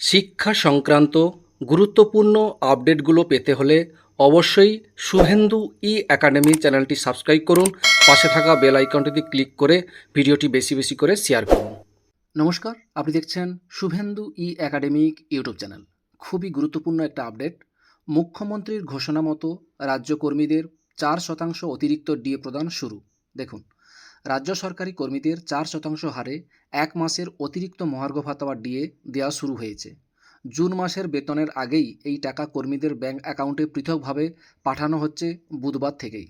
শিক্ষা সংক্রান্ত গুরুত্বপূর্ণ আপডেটগুলো পেতে হলে অবশ্যই শুভেন্দু ই একাডেমি চ্যানেলটি সাবস্ক্রাইব করুন। পাশে থাকা বেল আইকনটিতে ক্লিক করে ভিডিওটি বেশি বেশি করে শেয়ার করুন। নমস্কার, আপনি দেখছেন Shubhendu E academic YouTube channel. খুবই গুরুত্বপূর্ণ একটা আপডেট। মুখ্যমন্ত্রীর ঘোষণা মতো রাজ্য কর্মীদের চার শতাংশ অতিরিক্ত ডিএ প্রদান শুরু। দেখুন রাজ্য সরকারি কর্মীদের চার শতাংশ হারে এক মাসের অতিরিক্ত মহার্ঘ ভাতা বা ডিএ দেওয়া শুরু হয়েছে। জুন মাসের বেতনের আগেই এই টাকা কর্মীদের ব্যাংক অ্যাকাউন্টে পৃথকভাবে পাঠানো হচ্ছে বুধবার থেকেই।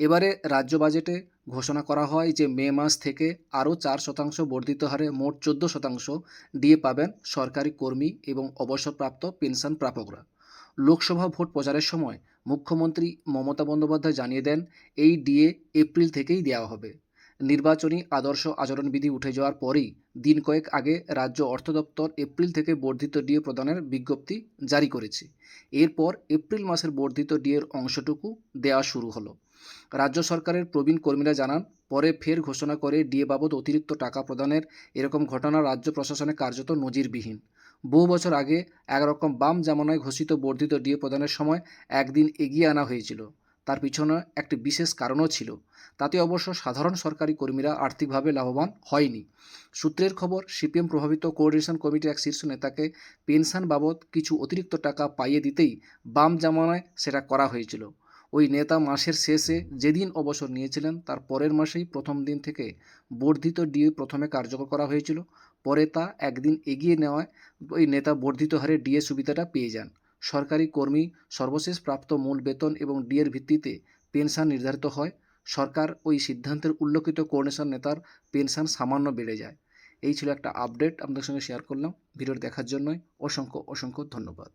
এবারে রাজ্য বাজেটে ঘোষণা করা হয় যে মে মাস থেকে আরও চার শতাংশ বর্ধিত হারে মোট চোদ্দ শতাংশ ডিএ পাবেন সরকারি কর্মী এবং অবসরপ্রাপ্ত পেনশন প্রাপকরা। লোকসভা ভোট প্রচারের সময় মুখ্যমন্ত্রী মমতা বন্দ্যোপাধ্যায় জানিয়ে দেন, এই ডিএ এপ্রিল থেকেই দেওয়া হবে। নির্বাচনী আদর্শ আচরণবিধি উঠে যাওয়ার পরেই দিন কয়েক আগে রাজ্য অর্থ দপ্তর এপ্রিল থেকে বর্ধিত ডিএ প্রদানের বিজ্ঞপ্তি জারি করেছে। এরপর এপ্রিল মাসের বর্ধিত ডিএর অংশটুকু দেওয়া শুরু হলো। রাজ্য সরকারের প্রবীণ কর্মীরা জানান, পরে ফের ঘোষণা করে ডিএ বাবদ অতিরিক্ত টাকা প্রদানের এরকম ঘটনা রাজ্য প্রশাসনে কার্যত নজিরবিহীন। বহু বছর আগে একরকম বাম জামানায় ঘোষিত বর্ধিত ডিএ প্রদানের সময় একদিন এগিয়ে আনা হয়েছিল। তার পিছনে একটি বিশেষ কারণও ছিল। তাতে অবশ্য সাধারণ সরকারি কর্মীরা আর্থিকভাবে লাভবান হয়নি। সূত্রের খবর, সিপিএম প্রভাবিত কোঅর্ডিনেশন কমিটির এক শীর্ষ নেতাকে পেনশন বাবদ কিছু অতিরিক্ত টাকা পাইয়ে দিতেই বাম জামানায় সেটা করা হয়েছিল। ওই নেতা মাসের শেষে যেদিন অবসর নিয়েছিলেন, তার পরের মাসেই প্রথম দিন থেকে বর্ধিত ডিএ প্রথমে কার্যকর করা হয়েছিল। পরে তা একদিন এগিয়ে নেওয়ায় ওই নেতা বর্ধিত হারে ডিএ সুবিধাটা পেয়ে যান। সরকারি কর্মী সর্বশেষ প্রাপ্ত মূল বেতন এবং ডিএর ভিত্তিতে পেনশন নির্ধারিত হয়। সরকার ওই সিদ্ধান্তের উল্লেখিত কোর্ডিনেশন নেতার পেনশন সামান্য বেড়ে যায়। এই ছিল একটা আপডেট, আপনাদের সঙ্গে শেয়ার করলাম। ভিডিওটি দেখার জন্যই অসংখ্য অসংখ্য ধন্যবাদ।